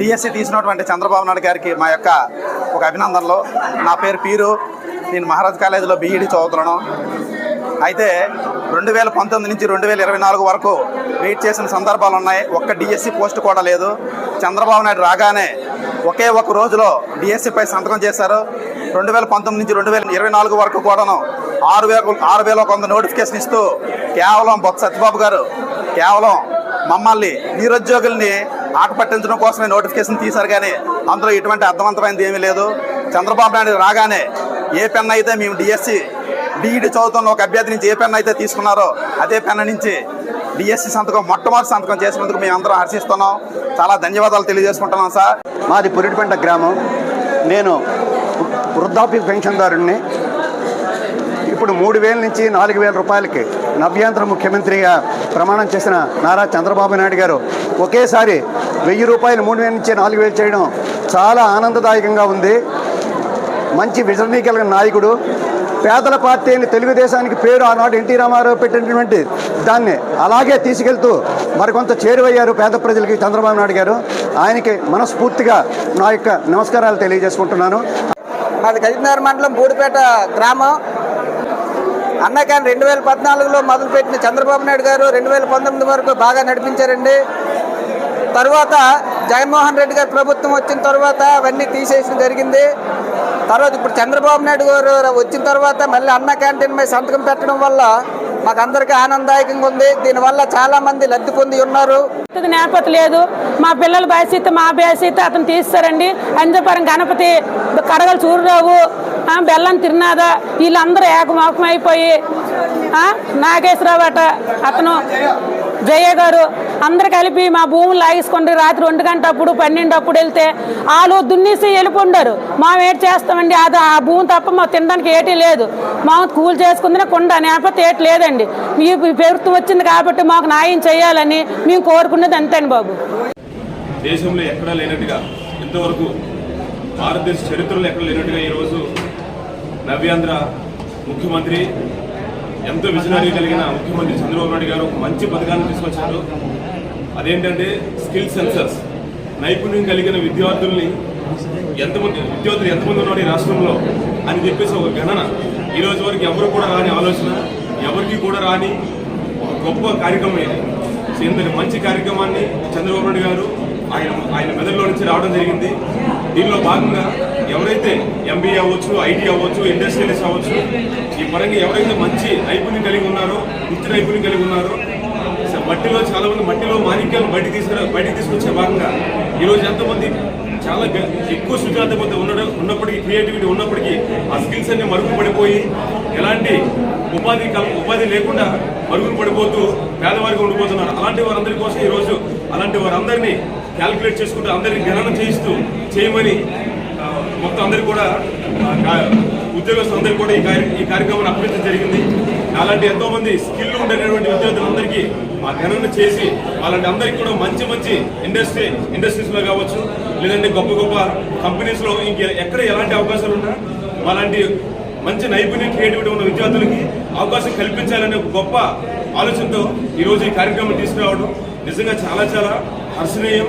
DSC తీసినటువంటి చంద్రబాబు నాయుడు గారికి మా యొక్క ఒక అభినందనలు. నా పేరు పీరు. నేను మహారాజ్ కాలేజీలో బీఈడి చదువుతున్నాను. అయితే రెండు వేల పంతొమ్మిది నుంచి రెండు వేల ఇరవై నాలుగు వరకు వెయిట్ చేసిన సందర్భాలు ఉన్నాయి. ఒక్క డిఎస్సి పోస్ట్ కూడా లేదు. చంద్రబాబు నాయుడు రాగానే ఒకే ఒక రోజులో డిఎస్సిపై సంతకం చేశారు. రెండు వేల పంతొమ్మిది నుంచి రెండు వేల ఇరవై నాలుగు వరకు కూడాను ఆరు వేల ఆరు వేల ఒక వంద నోటిఫికేషన్ ఇస్తూ కేవలం బొత్స సత్యబాబు గారు కేవలం మమ్మల్ని నిరుద్యోగుల్ని ఆట పట్టించడం కోసమే నోటిఫికేషన్ తీశారు కానీ అందులో ఎటువంటి అర్థవంతమైనది ఏమీ లేదు. చంద్రబాబు నాయుడు రాగానే ఏ పెన్ అయితే మేము డిఎస్సి డిఈడి చదువుతున్న ఒక అభ్యర్థి నుంచి ఏ పెన్ అయితే తీసుకున్నారో అదే పెన్ నుంచి డిఎస్సి సంతకం మొట్టమొదటి సంతకం చేసినందుకు మేము అందరం హర్షిస్తున్నాం. చాలా ధన్యవాదాలు తెలియజేసుకుంటున్నాం సార్. మాది పురిటిపెంట గ్రామం. నేను వృద్ధాప్య పెన్షన్దారుణ్ణి. ఇప్పుడు మూడు వేల నుంచి నాలుగు వేల రూపాయలకి నవ్యాంధ్ర ముఖ్యమంత్రిగా ప్రమాణం చేసిన నారా చంద్రబాబు నాయుడు గారు ఒకేసారి వెయ్యి రూపాయలు మూడు వేల నుంచి నాలుగు వేలు చేయడం చాలా ఆనందదాయకంగా ఉంది. మంచి విజరణీ కలిగిన నాయకుడు. పేదల పార్టీ అని తెలుగుదేశానికి పేరు ఆనాడు ఎన్టీ రామారావు పెట్టినటువంటి దాన్ని అలాగే తీసుకెళ్తూ మరికొంత చేరువయ్యారు పేద ప్రజలకి చంద్రబాబు నాయుడు గారు. ఆయనకి మనస్ఫూర్తిగా నా యొక్క నమస్కారాలు తెలియజేసుకుంటున్నాను. మాది కరీంనగర్ మండలం బూడిపేట గ్రామం. అన్నకాని రెండు వేల పద్నాలుగులో మొదలుపెట్టిన చంద్రబాబు నాయుడు గారు రెండు వేల పంతొమ్మిది వరకు బాగా నడిపించారండి. తర్వాత జగన్మోహన్ రెడ్డి గారి ప్రభుత్వం వచ్చిన తర్వాత అవన్నీ తీసేయడం జరిగింది. తర్వాత ఇప్పుడు చంద్రబాబు నాయుడు గారు వచ్చిన తర్వాత మళ్ళీ అన్న క్యాంటీన్ మీద సంతకం పెట్టడం వల్ల మాకందరికీ ఆనందదాయకంగా ఉంది. దీనివల్ల చాలా మంది లబ్ధి పొంది ఉన్నారు. ఇది నేపథ్యం లేదు. మా పిల్లల బాధ్యత మా బాధ్యత అతను తీస్తారండి. అంజపరం గణపతి కడగల సూర్యరావు బెల్లం తిరునాథ వీళ్ళందరూ ఏకమోకమైపోయి అయిపోయి నాగేశ్వరరావు అట అతను జయ గారు అందరు కలిపి మా భూములు లాగేసుకుంటే రాత్రి ఒంటి గంట అప్పుడు వెళ్తే వాళ్ళు దున్నేసి వెళ్ళిపోండారు మేము ఏటి చేస్తామండి అది ఆ భూమి తప్ప మా తినడానికి ఏటీ లేదు. మా కూలి చేసుకుందనే కొండ నేపథ్యం ఏటి లేదండి. మీ ప్రభుత్వం వచ్చింది కాబట్టి మాకు న్యాయం చేయాలని మేము కోరుకున్నది అంతేండి బాబు. దేశంలో ఎక్కడా లేనట్టుగా ఇంతవరకు భారతదేశ చరిత్రలో ఎక్కడ లేనట్టుగా ఈరోజు నవ్యాంధ్ర ముఖ్యమంత్రి ఎంతో విజనరీ కలిగిన ముఖ్యమంత్రి చంద్రబాబు నాయుడు గారు ఒక మంచి పథకాన్ని తీసుకొచ్చారు. అదేంటంటే స్కిల్ సెన్సర్స్ నైపుణ్యం కలిగిన విద్యార్థుల్ని ఎంతమంది విద్యార్థులు ఎంతమంది ఉన్నారు ఈ రాష్ట్రంలో అని చెప్పేసి ఒక గణన. ఈ రోజు వరకు ఎవరు కూడా రాని ఆలోచన ఎవరికి కూడా రాని ఒక గొప్ప కార్యక్రమం ఇది. సో ఇంతటి మంచి కార్యక్రమాన్ని చంద్రబాబు నాయుడు గారు ఆయన ఆయన మెదడులో నుంచి రావడం జరిగింది. దీనిలో భాగంగా ఎవరైతే ఎంబీఏ అవ్వచ్చు ఐటీ అవ్వచ్చు ఇండస్ట్రియలిస్ట్ అవ్వచ్చు ఈ పరంగా ఎవరైతే మంచి నైపుణ్యం కలిగి ఉన్నారో వృత్తి నైపుణ్యం కలిగి ఉన్నారో మట్టిలో చాలా మంది మట్టిలో మాణిక్యాలు బయట తీసుకురా బయటికి తీసుకొచ్చే భాగంగా ఈరోజు ఎంతమంది చాలా ఎక్కువ ఎక్కువ సృజనాత్మకత ఉండడం ఉన్నప్పటికీ క్రియేటివిటీ ఉన్నప్పటికీ ఆ స్కిల్స్ అన్ని మరుగున పడిపోయి ఎలాంటి ఉపాధి ఉపాధి లేకుండా మరుగున పడిపోతూ పేదవారికి ఉండిపోతున్నారు. అలాంటి వారందరి కోసం ఈరోజు అలాంటి వారందరినీ క్యాల్కులేట్ చేసుకుంటూ అందరినీ గణన చేయిస్తూ చేయమని మొత్తం అందరికీ కూడా ఉద్యోగస్తులందరికీ కూడా ఈ కార్య ఈ కార్యక్రమాన్ని అప్పగించడం జరిగింది. అలాంటి ఎంతో మంది స్కిల్ ఉండేటువంటి విద్యార్థులందరికీ ఆ గణన చేసి అలాంటి అందరికీ కూడా మంచి మంచి ఇండస్ట్రీ ఇండస్ట్రీస్లో కావచ్చు లేదంటే గొప్ప గొప్ప కంపెనీస్లో ఇంక ఎక్కడ ఎలాంటి అవకాశాలు ఉన్నా అలాంటి మంచి నైపుణ్యం క్రియేటివిటీ ఉన్న విద్యార్థులకి అవకాశం కల్పించాలనే ఒక గొప్ప ఆలోచనతో ఈరోజు ఈ కార్యక్రమం తీసుకురావడం నిజంగా చాలా చాలా హర్షణీయం.